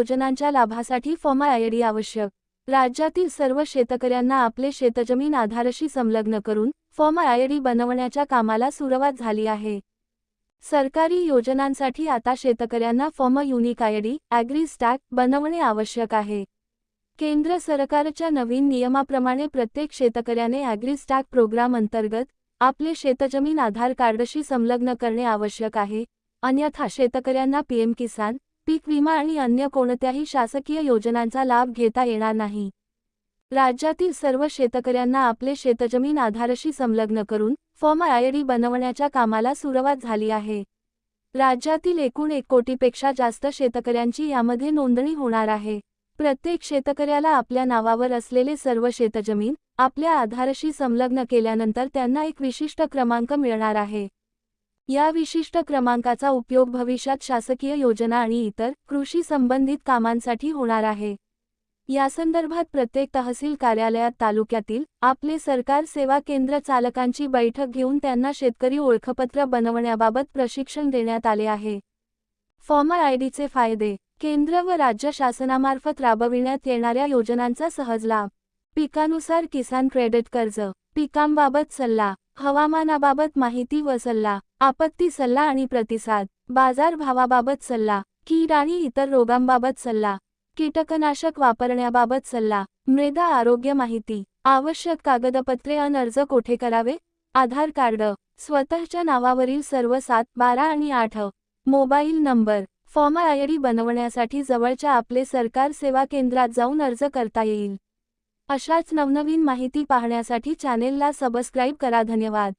योजनांच्या लाभासाठी form ID आवश्यक. राज्यातील सर्व शेतकऱ्यांना आपले शेतजमीन आधारशी संलग्न करून फॉर्म आयडी बनवण्याच्या कामाला सुरुवात झाली आहे. सरकारी योजनांसाठी आता शेतकऱ्यांना form unique ID agri stack बनवणे आवश्यक आहे. केंद्र सरकारच्या नवीन नियमाप्रमाणे प्रत्येक शेतकऱ्याने ॲग्री स्टॅक प्रोग्राम अंतर्गत आपले शेतजमीन आधार कार्डशी संलग्न करणे आवश्यक आहे. अन्यथा शेतकऱ्यांना पीएम किसान पीक विमा आणि अन्य कोणत्याही शासकीय योजनांचा लाभ घेता येणार नाही. राज्यातील सर्व शेतकऱ्यांना आपले शेतजमीन आधारशी संलग्न करून फॉर्म आयडी बनवण्याच्या कामाला सुरुवात झाली आहे. राज्यातील एकूण एक कोटीपेक्षा जास्त शेतकऱ्यांची यामध्ये नोंदणी होणार आहे. प्रत्येक शेतकऱ्याला आपल्या नावावर असलेले सर्व शेतजमीन आपल्या आधारशी संलग्न केल्यानंतर त्यांना एक विशिष्ट क्रमांक मिळणार आहे. या विशिष्ट क्रमांकाचा उपयोग भविष्यात शासकीय योजना आणि इतर कृषी संबंधित कामांसाठी होणार आहे. यासंदर्भात प्रत्येक तहसील कार्यालयात तालुक्यातील आपले सरकार सेवा केंद्र चालकांची बैठक घेऊन त्यांना शेतकरी ओळखपत्र बनवण्याबाबत प्रशिक्षण देण्यात आले आहे. फॉर्मर आयडीचे फायदे. केंद्र व राज्य शासनामार्फत राबविण्यात येणाऱ्या योजनांचा सहज लाभ. पिकानुसार किसान क्रेडिट कर्ज. पिकांबाबत सल्ला हवामानाबाबत माहिती व सल्ला आपत्ती सल्ला आणि प्रतिसाद बाजार भावाबाबत सल्ला कीड आणि इतर रोगांबाबत सल्ला कीटकनाशक वापरण्याबाबत सल्ला मृदा आरोग्य माहिती आवश्यक कागदपत्रे अन अर्ज कोठे करावे? आधार कार्ड स्वतःच्या नावावरील सर्व सात बारा आणि आठ मोबाईल नंबर फॉर्म आयडी बनवण्यासाठी जवळच्या आपले सरकार सेवा केंद्रात जाऊन अर्ज करता येईल. अशाच नवनवीन माहिती पाहण्यासाठी चॅनेलला सबस्क्राईब करा. धन्यवाद.